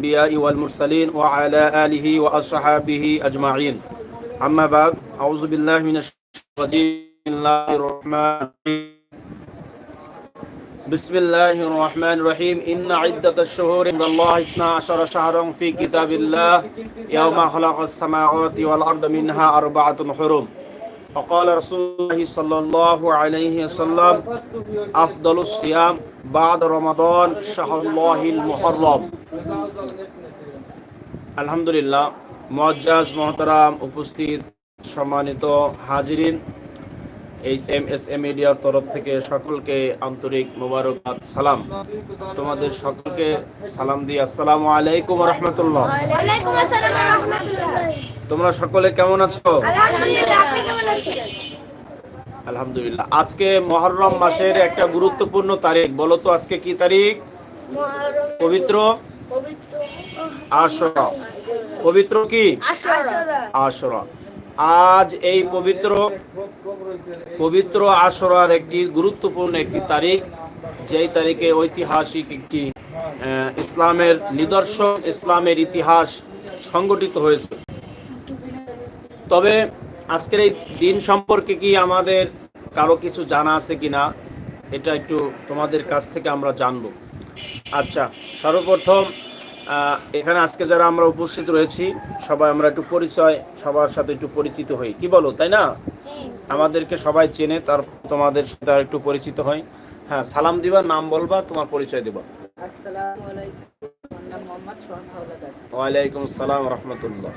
الأنبياء والمرسلين وعلى آله وأصحابه أجمعين. أما بعد أعوذ بالله من الشيطان الرحمن بسم الله الرحمن الرحيم. إن عدة الشهور عند الله اثنا عشر شهرا في كتاب الله. يوم خلق السماوات والأرض منها أربعة حرم. وقال رسول الله صلى الله عليه وسلم أفضل الصيام بعد رمضان شهر الله المحرم আলহামদুলিল্লাহ মজ্জাজ মহতারাম উপস্থিত সম্মানিত হাজিরিন এইচ এম এস এ মিডিয়ার তরফ থেকে সকলকে আন্তরিক মোবারকবাদ সালাম তোমাদের সকলকে সালাম দিয়ে আসসালামু আলাইকুম রহমতুল্লাহ তোমরা সকলে কেমন আছো? আলহামদুলিল্লাহ আজকে মহররম মাসের একটা গুরুত্বপূর্ণ তারিখ। বলো তো আজকে কি তারিখ? পবিত্র? পবিত্র। আশরা। পবিত্র কি? আশুরা। আজ এই পবিত্র পবিত্র আশরার একটি গুরুত্বপূর্ণ একটি তারিখ যেই তারিখে ঐতিহাসিক একটি ইসলামের নিদর্শন ইসলামের ইতিহাস সংগঠিত হয়েছে। তবে আজকের এই দিন সম্পর্কে কি আমাদের কারও কিছু জানা আছে কিনা এটা একটু তোমাদের কাছ থেকে আমরা জানব। আচ্ছা সর্বপ্রথম এখানে আজকে যারা আমরা উপস্থিত রয়েছি সবাই আমরা একটু পরিচয় সবার সাথে একটু পরিচিত হই। কি বলো তাই না? আমাদেরকে সবাই চেনে তার তোমাদের সাথে আর একটু পরিচিত হয় হ্যাঁ সালাম দিবা নাম বলবা তোমার পরিচয় দিবা। আসসালামু আলাইকুম আমার নাম মোহাম্মদ সোহান হাওলাদার ওয়ালাইকুম আসসালাম রহমতুল্লাহ।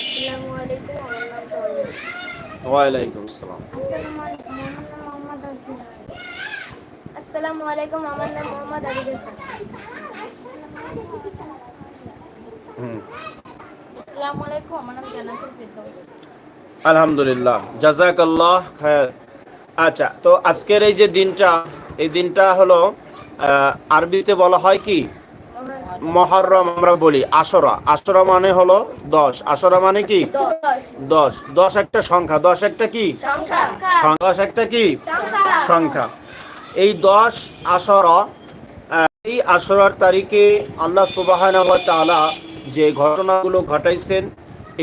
আসসালামু আলাইকুম আমার নাম সোহেল ওয়ালাইকুম আসসালাম। আসসালামু আলাইকুম আমার নাম মোহাম্মদ আব্দুল আসসালামু আলাইকুম আমার নাম মোহাম্মদ আবিদ হাসান। আসসালামু আলাইকুম আমার নাম জান্নাতুল ফেরদৌস। আলহামদুলিল্লাহ জাজাক আল্লাহ খায়ের। আচ্ছা তো আজকের এই যে দিনটা এই দিনটা হলো আহ, আরবিতে বলা হয় কি? মহরম আমরা বলি আশরা। আশরা মানে হলো দশ। আশরা মানে কি? দশ। দশ একটা সংখ্যা। দশ একটা কি? দশ একটা কি? সংখ্যা। এই দশ আসরা এই আসরার তারিখে আল্লাহ তাআলা যে ঘটনাগুলো ঘটাইছেন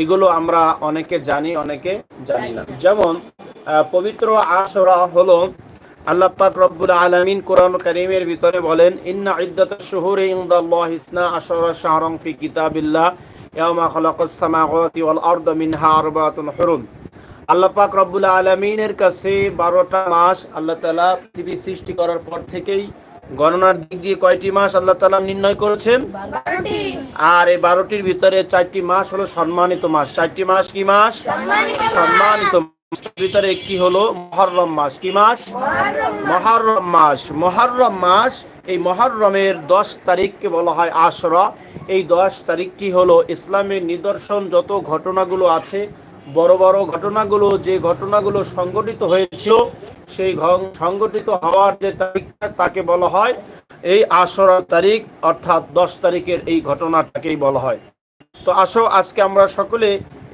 এগুলো আমরা অনেকে জানি অনেকে জানি না। যেমন পবিত্র আসরা হলো আল্লাহ পাক রব্বুল আলামিন কোরআন কারীমের ভিতরে বলেন ইন্না ইদ্দাতাশ শুহুরি ইনদাল্লাহি ইসনা আশরা শাহরান ফি কিতাবিল্লাহ ইয়াওমা খালাকাস সামাওয়াতি ওয়াল আরদা মিনহা আরবাতুন হুরুম। আল্লাহ পাক রব্বুল আলমিনের কাছে বারোটা মাস আল্লাহ তালা পৃথিবী সৃষ্টি করার পর থেকেই গণনার দিক দিয়ে কয়টি মাস আল্লাহ তালা নির্ণয় করেছেন? আর এই বারোটির ভিতরে চারটি মাস হলো সম্মানিত মাস। চারটি মাস কি মাস। সম্মানিত ভিতরে একটি হলো? মহরম মাস। কি মাস? মহরম মাস। মহরম মাস, এই মহরমের দশ তারিখকে বলা হয় আশরা। এই দশ তারিখটি হলো ইসলামের নিদর্শন, যত ঘটনাগুলো আছে, বড় বড় ঘটনাগুলো, যে ঘটনাগুলো সংগঠিত হয়েছিল, সেই সংগঠিত হওয়ার যে তারিখটা, তাকে বলা হয় এই আশরার তারিখ, অর্থাৎ দশ তারিখের এই ঘটনাটাকেই বলা হয়। তো আসো, আজকে আমরা সকলে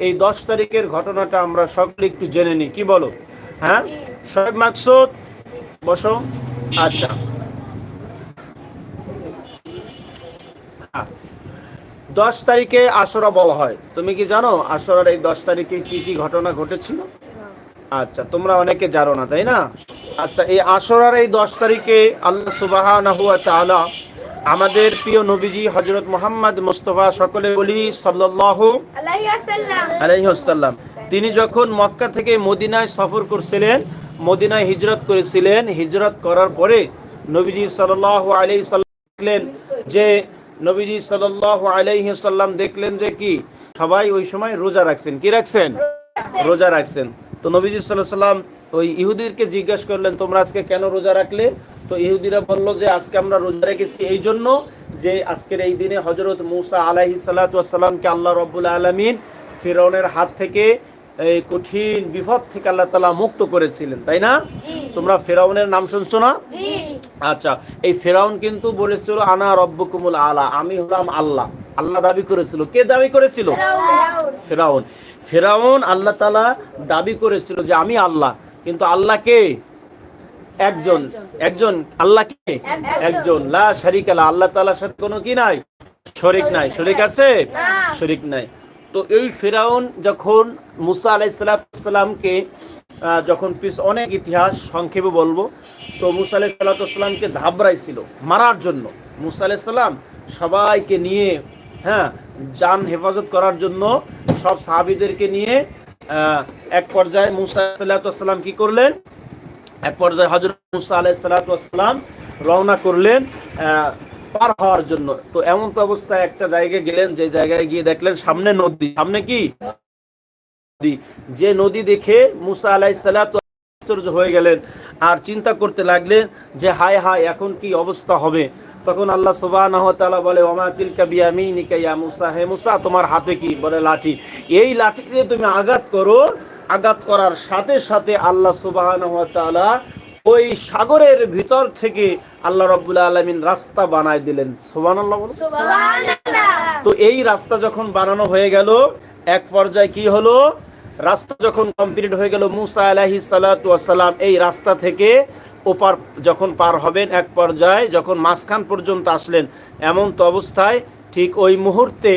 এই দশ তারিখের ঘটনাটা আমরা সকলে একটু জেনে নিই। কি বলো? হ্যাঁ? শোয়েব মাকসুদ, বসো। আচ্ছা। হ্যাঁ। দশ তারিখে আসরা বলা হয়। তুমি কি জানো আসরার এই দশ তারিখে কি কি ঘটনা ঘটেছিল? আচ্ছা তোমরা অনেকে জানো না, তাই না? আচ্ছা এই আসরার এই দশ তারিখে আল্লাহ সুবাহ আমাদের প্রিয় নবীজি হজরত মোহাম্মদ মুস্তফা সকলে বলি সাল্লাল্লাহু আলাইহি তিনি যখন মক্কা থেকে মদিনায় সফর করছিলেন মদিনায় হিজরত করেছিলেন হিজরত করার পরে নবীজি সাল্লাহ আলাইহি সাল্লাম দেখলেন যে নবীজি সাল্লাহ আলাইহি সাল্লাম দেখলেন যে কি সবাই ওই সময় রোজা রাখছেন। কি রাখছেন? রোজা রাখছেন। তো নবীজি সাল্লাহ সাল্লাম ওই ইহুদিরকে জিজ্ঞাসা করলেন তোমরা আজকে কেন রোজা রাখলে? তো ইহুদিরা বলল যে আজকে আমরা রোজা রেখেছি এই জন্য যে আজকের এই দিনে হজরত মুসা আলাহি সাল্লাতামকে আল্লাহ রব্বুল আলমিন ফিরৌনের হাত থেকে এই কঠিন বিপদ থেকে আল্লাহ তালা মুক্ত করেছিলেন। তাই না? তোমরা ফেরাউনের নাম শুনছো না? আচ্ছা এই ফেরাউন কিন্তু বলেছিল আনা রব্বকুমুল আলা আমি হলাম আল্লাহ। আল্লাহ দাবি করেছিল। কে দাবি করেছিল? ফেরাউন ফেরাউন ফেরাউন আল্লাহ তালা দাবি করেছিল যে আমি আল্লাহ। কিন্তু আল্লাহ কে? একজন। একজন। আল্লাহ কে? একজন। লা শারিকা লা আল্লাহ তাআলার সাথে কোনো কি নাই? শরিক নাই। শরিক আছে? না। শরিক নাই। তো এই ফেরাউন যখন মুসা আলাইসালামকে যখন পিস অনেক ইতিহাস সংক্ষেপে বলব তো মুসা আলাইসাল্লামকে ধাবড়াইছিল মারার জন্য। মুসা আলাইসাল্লাম সবাইকে নিয়ে হ্যাঁ যান হেফাজত করার জন্য সব সাহাবিদেরকে নিয়ে এক পর্যায়ে মুসা সাল্লাম কি করলেন? এক পর্যায়ে হজরত মুসা আলাই সালাতাম রওনা করলেন পার হওয়ার জন্য। তো এমন তো অবস্থায় একটা জায়গায় গেলেন, যে জায়গায় গিয়ে দেখলেন সামনে নদী। সামনে কি? নদী। যে নদী দেখে মুসা আলাই সালাত আশ্চর্য হয়ে গেলেন আর চিন্তা করতে লাগলেন যে হায় হায়, এখন কি অবস্থা হবে? তখন আল্লাহ সুবহানাহু বলে ওমা তিলকা বিয়ামিনিকা ইয়া মুসা? হে মুসা তোমার হাতে কি? বলে লাঠি। এই লাঠি দিয়ে তুমি আঘাত করো। আঘাত করার সাথে সাথে আল্লাহ সুবহানাহু ওই সাগরের ভিতর থেকে আল্লাহ রাব্বুল আলামিন রাস্তা বানায় দিলেন। সুবহানাল্লাহ তো এই রাস্তা যখন বানানো হয়ে গেল এক পর্যায়ে কি হলো? রাস্তা যখন কমপ্লিট হয়ে গেল মুসা আলাহি সালাম এই রাস্তা থেকে ওপার যখন পার হবেন, এক পর্যায়ে যখন মাঝখান পর্যন্ত আসলেন, এমন তো অবস্থায় ঠিক ওই মুহূর্তে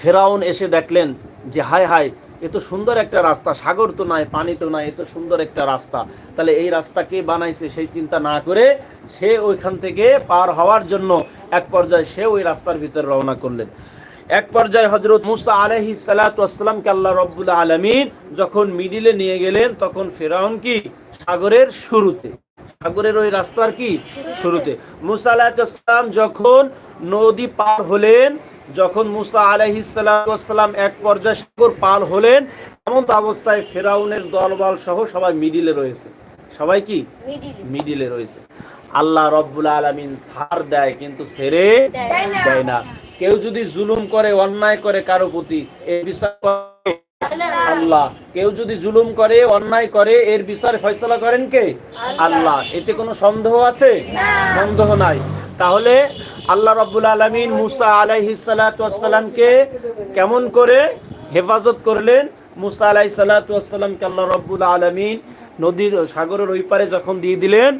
ফেরাউন এসে দেখলেন যে, হায় হায়, এ তো সুন্দর একটা রাস্তা, সাগর তো নাই, পানি তো নাই, এ তো সুন্দর একটা রাস্তা। তাহলে এই রাস্তা কে বানাইছে সেই চিন্তা না করে সে ওইখান থেকে পার হওয়ার জন্য এক পর্যায়ে সে ওই রাস্তার ভিতরে রওনা করলেন। এক পর্যায়ে হজরত মুসা আলহি সালাতামকে আল্লাহ রব্বুল আলমিন যখন মিডিলে নিয়ে গেলেন, তখন ফেরাউন কি সাগরের শুরুতে। সাগরের ওই রাস্তার কি? শুরুতে। মুসা আলাহিসাল্লাম যখন নদী পার হলেন যখন মুসা আলহিসাল্লাম এক পর্যায়ে সাগর পার হলেন এমন তো অবস্থায় ফেরাউনের দলবল সহ সবাই মিডিলে রয়েছে। সবাই কি? মিডিলে। রয়েছে। আল্লাহ রব্বুল আলমিন ছাড় দেয় কিন্তু ছেড়ে দেয় না। কেউ যদি জুলুম করে অন্যায় করে কারও প্রতি এই বিচার করে আল্লাহ। কেউ যদি জুলুম করে, অন্যায় করে, এর বিচার ফয়সলা করেন কে? আল্লাহ। এতে কোনো সন্দেহ আছে? সন্দেহ নাই। তাহলে আল্লাহ রব্বুল আলমিন মুসা আলাইহি সালাতামকে কেমন করে হেফাজত করলেন? মুসা আলাই সালাতামকে আল্লাহ রব্বুল আলমিন নদীর সাগরের ওই পারে যখন দিয়ে দিলেন,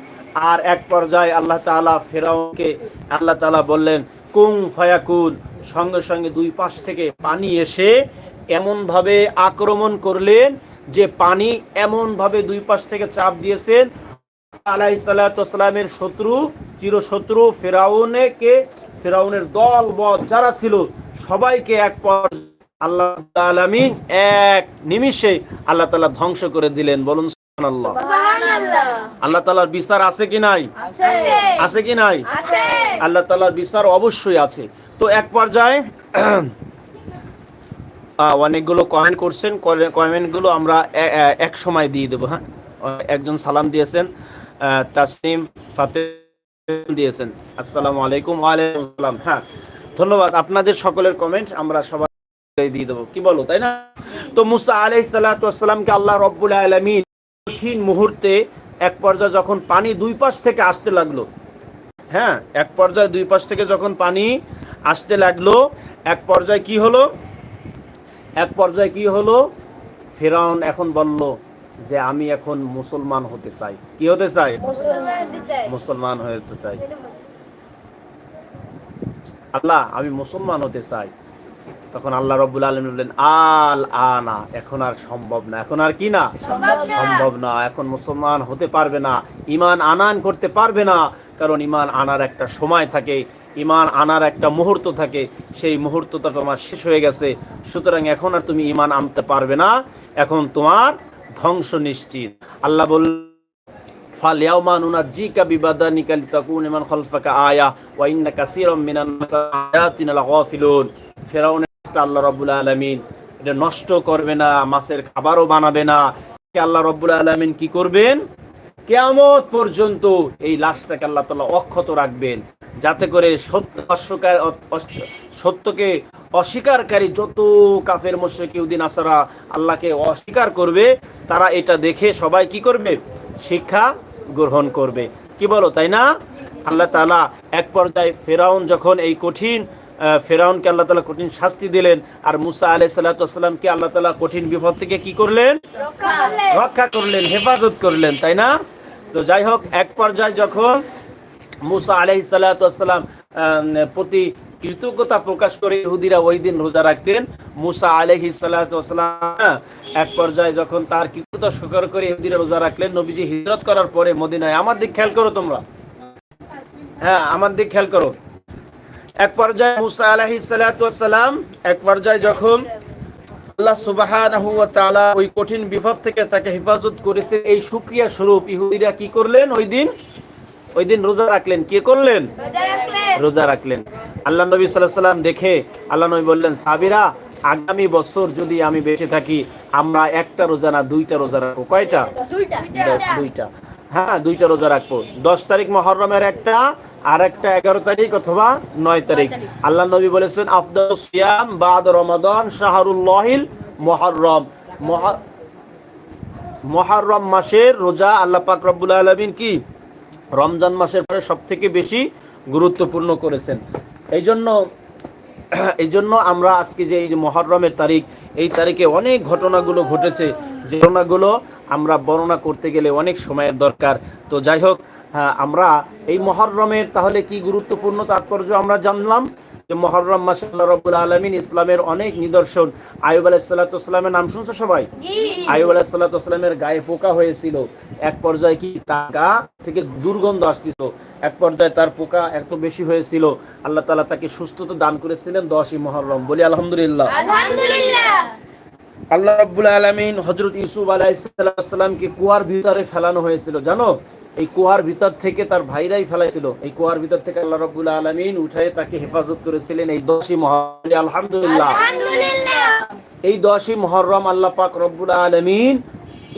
আর এক পর্যায়ে আল্লাহ তাআলা ফেরাউনকে আল্লাহ তাআলা বললেন কুং ফায়াকুন সঙ্গে সঙ্গে দুই পাশ থেকে পানি এসে এমনভাবে আক্রমণ করলেন যে পানি এমনভাবে দুই পাশ থেকে চাপ দিয়েছেন। আলাই সালাতামের শত্রু চিরশত্রু ফেরাউনেকে ফেরাউনের দল বদ যারা ছিল সবাইকে এক আল্লাহ আলামিন এক নিমিষে আল্লাহ তাআলা ধ্বংস করে দিলেন। বলুন সুবহানাল্লাহ। আল্লাহ তাআলার বিচার আছে কি নাই? আছে। কি নাই? আল্লাহ তাআলার বিচার অবশ্যই আছে। তো এক পর্যায়ে অনেকগুলো কমেন্ট করছেন কমেন্টগুলো আমরা এক সময় দিয়ে দেবো হ্যাঁ? একজন সালাম দিয়েছেন আহ, তাসনিম ফাতে দিয়েছেন। আসসালামু আলাইকুম ওয়ালাইকুম আসসালাম হ্যাঁ? ধন্যবাদ আপনাদের সকলের কমেন্ট আমরা সবাই দিয়ে দেবো। কি বলো তাই না? তো মুসা আলাইহিস সালাতু ওয়াসসালামকে আল্লাহ রব্বুল আলামিন কঠিন মুহূর্তে এক পর্যায়ে যখন পানি দুই পাশ থেকে আসতে লাগল হ্যাঁ? এক পর্যায়ে দুই পাশ থেকে যখন পানি আসতে লাগল এক পর্যায়ে কি হলো? এক পর্যায়ে কি হলো? ফেরাউন এখন বলল যে আমি এখন মুসলমান হতে চাই। কি হতে চাই? মুসলমান হতে চাই। আল্লাহ আমি মুসলমান হতে চাই। তখন আল্লাহ রব্বুল আলম বললেন আল আনা এখন আর সম্ভব না। এখন আর কি না? সম্ভব না। সম্ভব না। এখন মুসলমান হতে পারবে না। ইমান আনান করতে পারবে না। কারণ ইমান আনার একটা সময় থাকে। ইমান আনার একটা মুহূর্ত থাকে, সেই মুহূর্তটা তোমার শেষ হয়ে গেছে। সুতরাং এখন আর তুমি ইমান আনতে পারবে না। এখন তোমার ধ্বংস নিশ্চিত। আল্লাহ বল এটা নষ্ট করবে না, মাছের খাবারও বানাবে না। আল্লাহ রব্বুল আলমিন কি করবেন? কেয়ামত পর্যন্ত এই লাশটাকে আল্লাহ তালা অক্ষত রাখবেন। যাতে করে সত্য অস্বীকার সত্যকে অস্বীকারকারী যত কাফের মুশরিক ইহুদিন আসারা আল্লাহকে অস্বীকার করবে তারা এটা দেখে সবাই কি করবে? শিক্ষা গ্রহণ করবে। কি বলো তাই না? আল্লাহ তাআলা এক পর্যায়ে ফেরাউন যখন এই কঠিন ফেরাউনকে আল্লাহ তাআলা কঠিন শাস্তি দিলেন আর মুসা আলাইহিস সালাতামকে আল্লাহ তাআলা কঠিন বিপদ থেকে কি করলেন। রক্ষা করলেন হেফাজত করলেন তাই না? তো যাই হোক এক পর্যায়ে যখন মুসা আলাইহিস সালাতাম প্রতি কৃতজ্ঞতা প্রকাশ করে ইহুদিরা ওই দিন রোজা রাখতেন। মুসা আলহি সাল্লাম এক পর্যায়ে যখন তার কৃতজ্ঞতা স্বীকার করে ইহুদিরা রোজা রাখলেন, নবীজি হিজরত করার পরে মদিনায়, আমার দিক খেয়াল করো তোমরা। হ্যাঁ আমার দিক খেয়াল করো। এক পর্যায়ে মুসা আলহি সাল্লাম এক পর্যায়ে যখন আল্লাহ সুবাহ ওই কঠিন বিপদ থেকে তাকে হেফাজত করেছে, এই শুকরিয়া স্বরূপ ইহুদিরা কি করলেন? ওই দিন ওই দিন রোজা রাখলেন কে করলেন? রোজা রাখলেন। আল্লাহ নবী সাল্লাম দেখে আল্লাহ নবী বললেন সাবিরা আগামী বছর যদি আমি বেঁচে থাকি আমরা একটা রোজা না দুইটা রোজা রাখব। কয়টা? দুইটা। দুইটা। হ্যাঁ দুইটা রোজা রাখব। দশ তারিখ মহরমের একটা আর একটা এগারো তারিখ অথবা নয় তারিখ। আল্লাহ নবী বলেছেন আফদাল সিয়াম বাদ রমাদান শাহরুল্লাহিল মহরম। মহা মহরম মাসের রোজা আল্লাহ পাক রব্বুল আলমিন কি? রমজান মাসের পরে সবথেকে বেশি গুরুত্বপূর্ণ করেছেন। এই জন্য এই জন্য আমরা আজকে যে এই যে মহরমের তারিখ এই তারিখে অনেক ঘটনাগুলো ঘটেছে। যে ঘটনাগুলো আমরা বর্ণনা করতে গেলে অনেক সময়ের দরকার। তো যাই হোক হ্যাঁ, আমরা এই মহরমের তাহলে কি গুরুত্বপূর্ণ তাৎপর্য আমরা জানলাম? যে মহরম মাসে আল্লাহ রব্বুল আলমিন ইসলামের অনেক নিদর্শন। আয়ুব আলাইসাল্লাতামের নাম শুনছো সবাই? আয়ুব আলাহিসাল্লামের গায়ে পোকা হয়েছিল। এক পর্যায়ে কি তার গা থেকে দুর্গন্ধ আসছিল? এক পর্যায়ে তার পোকা এত বেশি হয়েছিল। আল্লাহ তালা তাকে সুস্থতা দান করেছিলেন দশই মহরম। বলি আলহামদুলিল্লাহ। আল্লাহ রাব্বুল আলামিন হযরত ইউসুফ আলাইহিসসালামকে কুয়ার ভিতরে ফেলানো হয়েছিল। জানো? এই কুয়ার ভিতর থেকে তার ভাইরাই ফেলাইছিল। এই কুয়ার ভিতর থেকে আল্লাহ রাব্বুল আলামিন উঠায়ে তাকে হেফাজত করেছিলেন এই দশই মহরম। আলহামদুলিল্লাহ। এই দশই মহরম আল্লাহ পাক রব্বুল আলমিন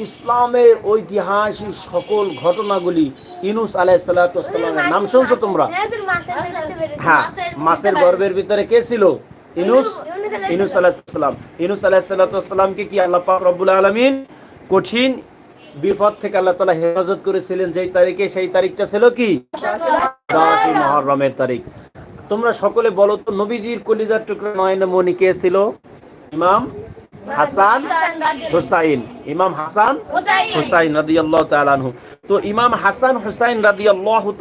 ইসলামের ঐতিহাসিক সকল ঘটনাগুলি ইনুস আলাইসাল্লামের নাম শুনছো তোমরা? হ্যাঁ মাসের গর্ভের ভিতরে কে ছিল? ইনুস? ইনুস আলাহিসাল্লাম ইনুস আলাহিসাল্লামকে কি আল্লাহ পাক রব্বুল আলমিন কঠিন বিপদ থেকে আল্লাহ তালা হেফাজত করেছিলেন যেই তারিখে সেই তারিখটা ছিল কি? দশই মহরমের তারিখ। তোমরা সকলে বলো তো নবীজির কলিজার টুকরা নয়ন মনি কে ছিল? ইমাম হাসান হুসাইন। ইমাম হাসান হুসাইন। হুসাইন রাদিয়াল্লাহু তাআলা তো ইমাম হাসান হুসাইন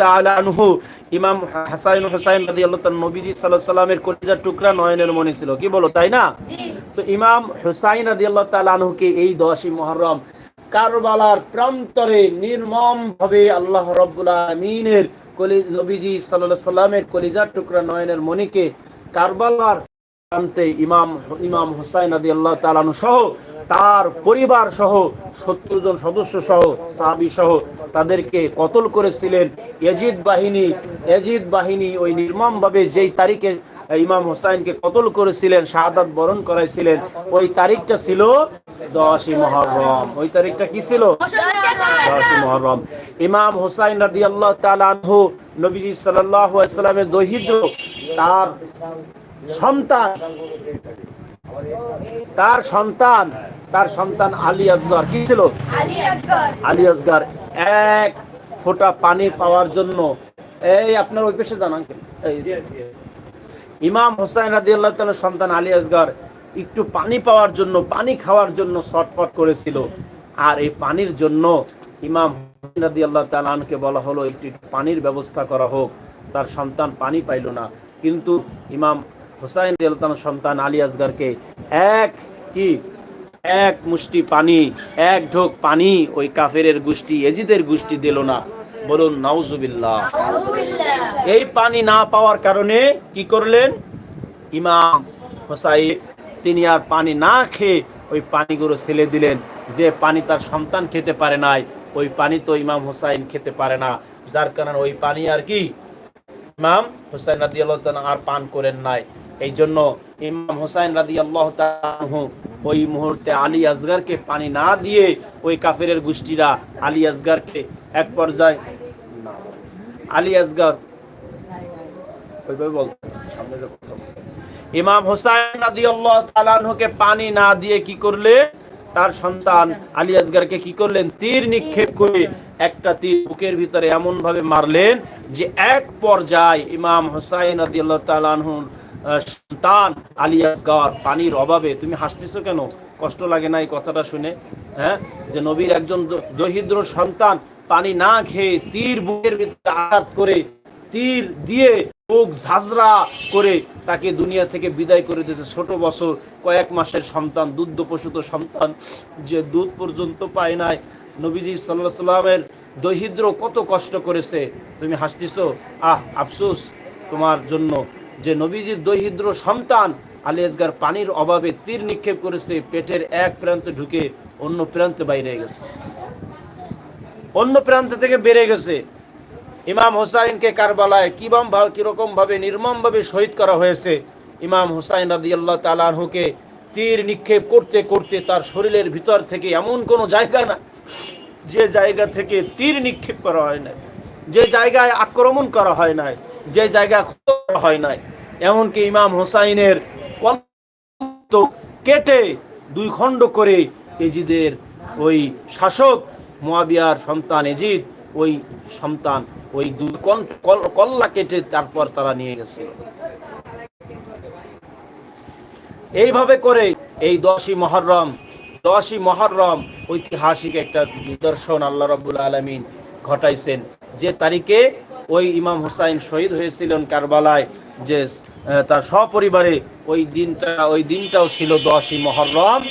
তাআলা আনহু ইমাম হাসান হুসাইন রাদিয়াল্লাহু তাআলা নবীজি আলাইহি সাল্লামের কলিজার টুকরা নয়নের মনি ছিল। কি বলো তাই না? তো ইমাম হুসাইন রাদিয়াল্লাহু তাআলা আনহুকে এই দশই মুহররম কারবালার প্রান্তরে নির্মম ভাবে আল্লাহ রাব্বুল আমিনের নবীজি আলাইহি সাল্লামের কলিজার টুকরা নয়নের মনিকে কারবালার প্রান্তে ইমাম ইমাম হুসাইন রাদিয়াল্লাহু তাআলা আনহু সহ, তার পরিবার সহ, সত্তর জন সদস্য সহ, সাহাবি সহ তাদেরকে কতল করেছিলেন। এজিদ বাহিনী এজিদ বাহিনী ওই নির্মমভাবে যেই তারিখে ইমাম হোসাইনকে কতল করেছিলেন শাহাদাত বরণ করাইছিলেন ওই তারিখটা ছিল দশই মহরম। ওই তারিখটা কি ছিল? দশই মহরম। ইমাম হোসাইন রাদি আল্লাহ তালু নবী সাল্লামের দহিদ্র তার সন্তান তার সন্তান তার সন্তান আলী আসগর কি ছিল? আলী আসগর এক ফোঁটা পানি পাওয়ার জন্য। এই আপনার ওই পেশে জানান ইমাম হোসাইন রাদি আল্লাহ সন্তান আলী আসগর একটু পানি পাওয়ার জন্য, পানি খাওয়ার জন্য শটফট করেছিল। আর এই পানির জন্য ইমাম রাদি আল্লাহ তালকে বলা হলো, একটি পানির ব্যবস্থা করা হোক। তার সন্তান পানি পাইল না। কিন্তু ইমাম হোসাইন রাদিয়াল্লাহু সন্তান আলী আসগরকে এক কি? এক মুষ্টি পানি, এক ঢোক পানি ওই কাফেরের গোষ্ঠী এজিদের গোষ্ঠী দিল না। বলুন নাউজুবিল্লাহ। এই পানি না পাওয়ার কারণে কি করলেন? ইমাম হোসাইন তিনি আর পানি না খেয়ে ওই পানিগুলো ছেলে দিলেন। যে পানি তার সন্তান খেতে পারে নাই ওই পানি তো ইমাম হোসাইন খেতে পারে না। যার কারণে ওই পানি আর কি? ইমাম হোসাইন রাদি আল্লাহ আর পান করেন নাই। এই জন্য ইমাম হোসাইন রাদি আল্লাহ ওই মুহূর্তে আলী আসগারকে পানি না দিয়ে ওই কাফেরের গোষ্ঠীরা আলী আসগারকে এক পর্যায়ে আলী আসগার। ইমাম হোসাইন রাদিয়াল্লাহু পানি না দিয়ে কি করলে তার সন্তান আলী আসগারকে কি করলেন তীর নিক্ষেপ করে একটা তীর বুকের ভিতরে এমন ভাবে মারলেন যে এক পর্যায়ে ইমাম হোসাইন রাদিয়াল্লাহু তাআলা আনহুর আহ, সন্তান পানির অভাবে। তুমি হাসতেছো কেন? কষ্ট লাগে না এই কথাটা শুনে হ্যাঁ? যে নবীর একজন দরিদ্র সন্তান পানি না খেয়ে তীর বুকের ভিতরে আঘাত করে, তীর দিয়ে মুখ ঝাঁঝরা করে তাকে দুনিয়া থেকে বিদায় করে দিয়েছে। ছোট বছর, কয়েক মাসের সন্তান দুগ্ধ প্রসূত সন্তান, যে দুধ পর্যন্ত পায় নাই। নবীজি সাল্লাহ সাল্লামের দহিদ্র কত কষ্ট করেছে। তুমি হাসতিস আহ, আফসোস তোমার জন্য। যে নবীজির দহিদ্র সন্তান আলিয়াজগার পানির অভাবে তীর নিক্ষেপ করেছে, পেটের এক প্রান্তে ঢুকে অন্য প্রান্তে বাইরে গেছে। অন্য প্রান্ত থেকে বেড়ে গেছে। ইমাম হোসাইনকে কারবালায় কিরম ভাবে কীরকম ভাবে, নির্মম ভাবে শহীদ করা হয়েছে। ইমাম হোসাইন রাদি আল্লাহ তালাহুকে তীর নিক্ষেপ করতে করতে তার শরীরের ভিতর থেকে এমন কোনো জায়গা না, যে জায়গা থেকে তীর নিক্ষেপ করা হয় নাই, যে জায়গায় আক্রমণ করা হয় নাই, যে জায়গায় করা হয় নাই। এমনকি ইমাম হোসাইনের কেটে দুই খণ্ড করে এজিদের ওই শাসক মোয়াবিয়ার সন্তান এজিদ, ওই সন্তান, ওই দুই কল্লা কেটে তারপর তারা নিয়ে গেছিল। এইভাবে করে এই দশই মহরম দশই মহরম ঐতিহাসিক একটা নিদর্শন আল্লাহ রব্বুল আলমিন ঘটাইছেন। যে তারিখে ওই ইমাম হুসাইন শহীদ হয়েছিলেন কারবালায় যে তার সপরিবারে ওই দিনটা, ওই দিনটাও ছিল দশই মহরম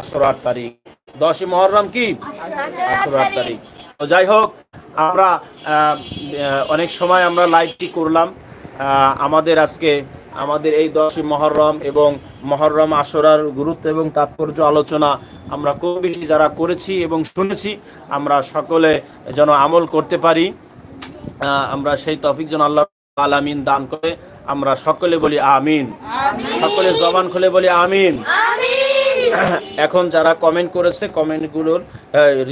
আশরার তারিখ। দশই মহরম কি? আশরার তারিখ। তো যাই হোক, আমরা অনেক সময় আমরা লাইভটি করলাম। আমাদের আজকে, আমাদের এই দশই মহরম এবং মহরম আশরার গুরুত্ব এবং তাৎপর্য আলোচনা আমরা কম বেশি যারা করেছি এবং শুনেছি, আমরা সকলে যেন আমল করতে পারি। আমরা সেই তফিক যেন আল্লাহ আলামিন দান করে আমরা সকলে বলি আমিন। সকলে জবান খুলে বলি আমিন। এখন যারা কমেন্ট করেছে কমেন্টগুলোর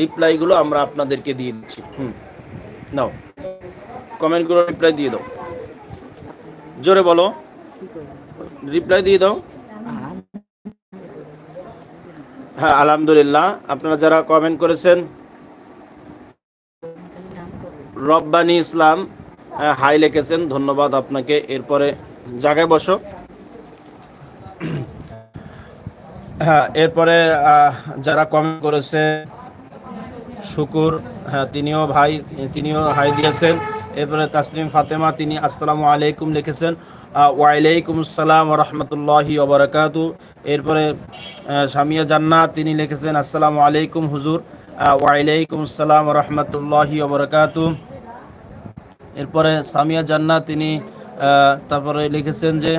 রিপ্লাইগুলো আমরা আপনাদেরকে দিয়ে দিচ্ছি। হুম। নাও। কমেন্টগুলো রিপ্লাই দিয়ে দাও। জোরে বলো। রিপ্লাই দিয়ে দাও। হ্যাঁ আলহামদুলিল্লাহ। আপনারা যারা কমেন্ট করেছেন রব্বানি ইসলাম হাই লিখেছেন, ধন্যবাদ আপনাকে। এরপরে জায়গায় বসো। হ্যাঁ এরপরে যারা কমেন্ট করেছে, শুকুর হ্যাঁ তিনিও ভাই, তিনিও হাই দিয়েছেন। এরপরে তাসলিম ফাতেমা, তিনি আসসালামু আলাইকুম লিখেছেন। ওয়ালাইকুম আসসালাম রহমতুল্লাহি ওবরাকাতু এরপরে সামিয়া জান্নাত, তিনি লিখেছেন, আসসালামু আলাইকুম হুজুর। ওয়ালাইকুম আসসালাম রহমতুল্লাহি ওবরাকাতু এরপরে সামিয়া জান্নাত তিনি তারপরে লিখেছেন যে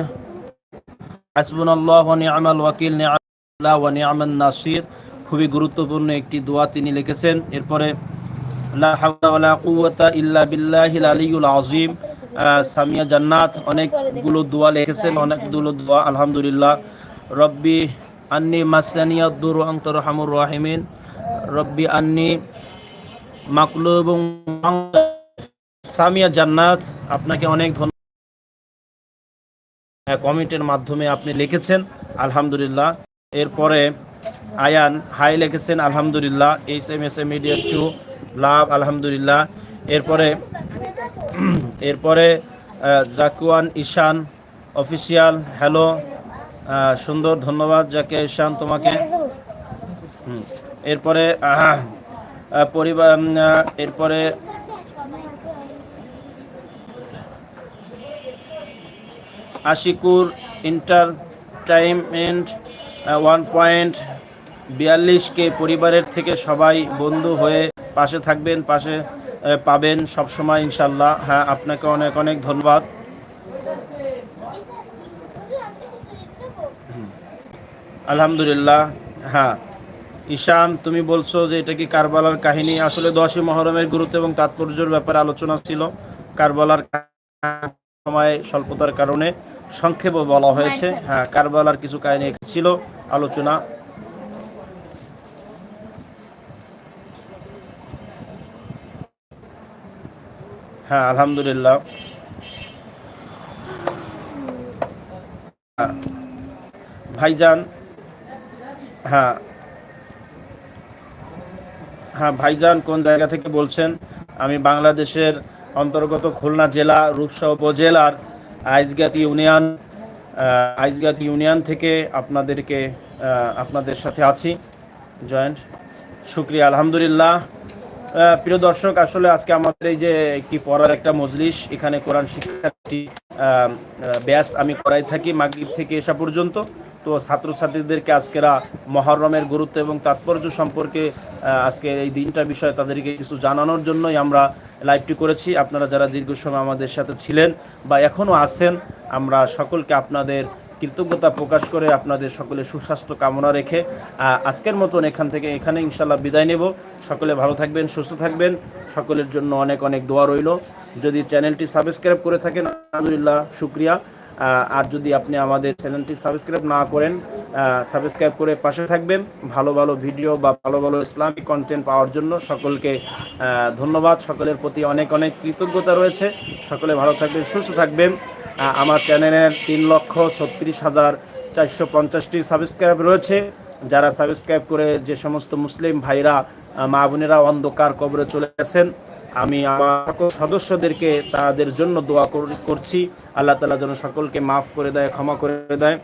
নাসির। খুবই গুরুত্বপূর্ণ একটি দোয়া তিনি লিখেছেন। এরপরে, লা হাওলা সামিয়া জান্নাত অনেকগুলো দোয়া লিখেছেন, অনেকগুলো দোয়া, আলহামদুলিল্লাহ। রব্বি আন্নি মাসানিয়াদ দুর আনতা রহমুর রাহিমিন। রব্বি আন্নি মাকলু এবং সামিয়া জান্নাত, আপনাকে অনেক ধন্যবাদ। কমেন্টের মাধ্যমে আপনি লিখেছেন, আলহামদুলিল্লাহ। এরপরে আয়ান হাই লিখেছেন, আলহামদুলিল্লাহ। H M S A media to love, আলহামদুলিল্লাহ। এরপরে এরপরে জাকুয়ান ঈশান অফিসিয়াল হ্যালো সুন্দর, ধন্যবাদ জাকে ঈশান তোমাকে। এরপরে পরিবার এরপরে আশিকুর এন্টারটাইনমেন্ট ওয়ান পয়েন্ট বিয়াল্লিশকে পরিবারের থেকে সবাই বন্ধু হয়ে পাশে থাকবেন, পাশে পাবেন সবসময় ইনশাল্লাহ। হ্যাঁ আপনাকে অনেক অনেক ধন্যবাদ। হুম। আলহামদুলিল্লাহ। হ্যাঁ। ঈশান, তুমি বলছো যে এটা কি কারবালার কাহিনী? আসলে দশই মহরমের গুরুত্ব এবং তাৎপর্যের ব্যাপারে আলোচনা ছিল। কারবালার সময় স্বল্পতার কারণে। সংক্ষেপে বলা হয়েছে। হ্যাঁ কারবালার কিছু কাহিনী ছিল আলোচনা। হ্যাঁ আলহামদুলিল্লাহ। হ্যাঁ। ভাইজান হ্যাঁ। হ্যাঁ ভাইজান কোন জায়গা থেকে বলছেন? আমি বাংলাদেশের অন্তর্গত খুলনা জেলা রূপসা উপজেলার আইজগাত ইউনিয়ন আইসগাত ইউনিয়ন থেকে আপনাদেরকে আপনাদের সাথে আছি। জয়েন্ট, শুক্রিয়া, আলহামদুলিল্লাহ। প্রিয় দর্শক, আসলে আজকে আমাদের এই যে একটি পড়ার একটা মজলিস, এখানে কোরআন শিক্ষার একটি ব্যাস আমি করাই থাকি মাগরীব থেকে এসা পর্যন্ত। তো ছাত্রছাত্রীদেরকে আজকেরা মহরমের গুরুত্ব এবং তাৎপর্য সম্পর্কে আজকে এই দিনটা বিষয়ে তাদেরকে কিছু জানানোর জন্যই আমরা লাইভটি করেছি। আপনারা যারা দীর্ঘ সময় আমাদের সাথে ছিলেন বা এখনও আছেন, আমরা সকলকে আপনাদের কৃতজ্ঞতা প্রকাশ করে আপনাদের সকলে সুস্বাস্থ্য কামনা রেখে আজকের মতন এখান থেকে এখানে ইনশাল্লাহ বিদায় নেব। সকলে ভালো থাকবেন, সুস্থ থাকবেন। সকলের জন্য অনেক অনেক দোয়া রইল। যদি চ্যানেলটি সাবস্ক্রাইব করে থাকেন, আলহামদুলিল্লাহ, শুক্রিয়া। আর যদি আপনি আমাদের চ্যানেলটি সাবস্ক্রাইব না করেন সাবস্ক্রাইব করে পাশে থাকবেন। ভালো ভালো ভিডিও বা ভালো ভালো ইসলামিক কন্টেন্ট পাওয়ার জন্য সকলকে ধন্যবাদ। সকলের প্রতি অনেক অনেক কৃতজ্ঞতা রয়েছে। সকলে ভালো থাকবেন, সুস্থ থাকবেন। আমার চ্যানেলের তিন লক্ষ ছত্রিশ হাজার চারশো পঞ্চাশটি সাবস্ক্রাইব রয়েছে। যারা সাবস্ক্রাইব করে যে সমস্ত মুসলিম ভাইরা মা বোনেরা অন্ধকার কবরে চলে গেছেন আমি আমার সদস্যদেরকে তাদের জন্য দোয়া করছি। আল্লাহ তালা যেন সকলকে মাফ করে দেয়, ক্ষমা করে দেয়।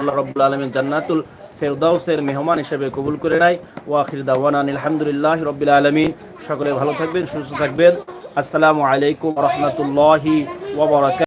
আল্লাহ রব্বুল আলমীর জান্নাতুল ফেরদাউসের মেহমান হিসেবে কবুল করে নেয়। ওয়াখির দাওয়ান আলহামদুলিল্লাহ রবিল আলমিন। সকলে ভালো থাকবেন, সুস্থ থাকবেন। আসসালামু আলাইকুম রহমতুল্লাহি ওবরাকাত